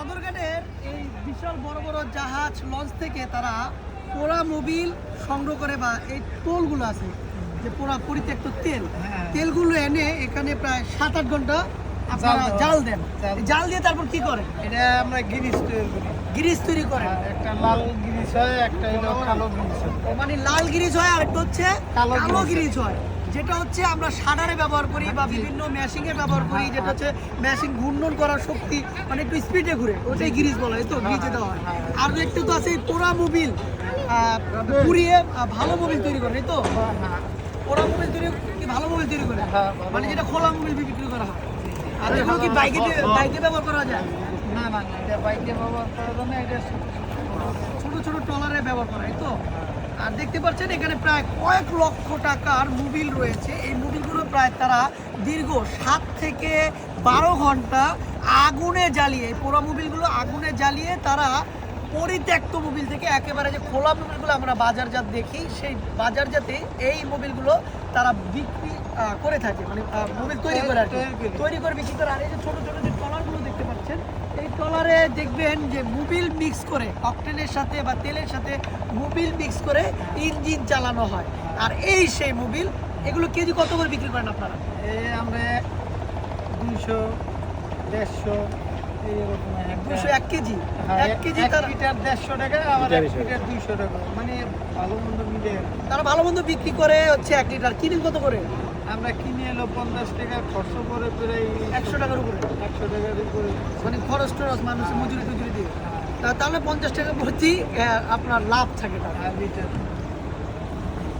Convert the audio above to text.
সদরঘাটের এই বিশাল বড় বড় জাহাজ লঞ্চ থেকে তারা পোড়া মোবিল সংগ্রহ করে বা এই টোলগুলো আছে যে পোড়া পরিত্যক্ত তেল। হ্যাঁ। তেলগুলো এনে এখানে প্রায় সাত আট ঘণ্টা আপনারা জাল দেন। জাল। দিয়ে তারপর কি করে এটা আমরা গিরিশ তৈরি করি। গিরিজ তৈরি করে একটা লাল গিরিশ হয় একটা কালো গিরিশ হয়। মানে লাল গিরিজ হয় আর একটা হচ্ছে কালো। গিরিজ হয়। যেটা হচ্ছে আমরা সাডারে ব্যবহার করি বা বিভিন্ন মেশিং এ ব্যবহার করি যেটা হচ্ছে মেশিং ঘূর্ণন করার শক্তি মানে একটু স্পিডে ঘুরে ওটাই গিরিজ বলা হয় তো গিরিজে দেওয়া হয়। আর একটু তো আছে পোড়া মোবিল পুড়িয়ে ভালো মোবিল তৈরি করে তো? পোড়া মোবিল তৈরি কি ভালো মোবিল তৈরি করে? হ্যাঁ, মানে যেটা খোলা মোবিল বিক্রি করা হয়। আর এগুলো কি বাইকে বাইকে ব্যবহার করা যায়? না না এটা বাইকে ব্যবহার করা যায় না এটা ছোট ছোট ছোট। ছোট ট্রলারে ব্যবহার করা হয় তো? আর দেখতে পাচ্ছেন এখানে প্রায় কয়েক লক্ষ টাকার মোবিল রয়েছে। এই মোবিলগুলো প্রায় তারা দীর্ঘ সাত থেকে বারো ঘণ্টা আগুনে জ্বালিয়ে পোড়া মোবিলগুলো আগুনে জ্বালিয়ে তারা পরিত্যক্ত মোবিল থেকে একেবারে যে খোলা মোবিলগুলো আমরা বাজারজাত দেখি সেই বাজারজাতে এই মোবিলগুলো তারা বিক্রি করে থাকে মানে মোবিল তৈরি করে আর তৈরি করে। বিক্রি করে। আর এই যে ছোট ছোট যে ট্রলারে দেখবেন যে মোবিল মিক্স করে অকটেনের সাথে বা তেলের সাথে মোবিল মিক্স করে ইঞ্জিন চালানো হয়। আর এই সেই মোবিল এগুলো কেজি কত করে বিক্রি করেন আপনারা? আমরা দুইশো দেড়শো দুশো এক কেজি? হ্যাঁ, এক কেজি এক তারা লিটার দেড়শো টাকা আবার এক লিটার দুইশো টাকা। মানে ভালো মন্দ মিলে। তারা ভালো মন্দ বিক্রি করে হচ্ছে এক লিটার। কিনেন কত করে? আমরা কিনে এলো পঞ্চাশ টাকা খরচ করে প্রায় একশো টাকার উপরে। একশো টাকার উপরে। মানে খরচ টরচ মানুষের মজুরি টুজুরি দিয়ে। তা- তাহলে পঞ্চাশ টাকা প্রতি আপনার লাভ থাকে তার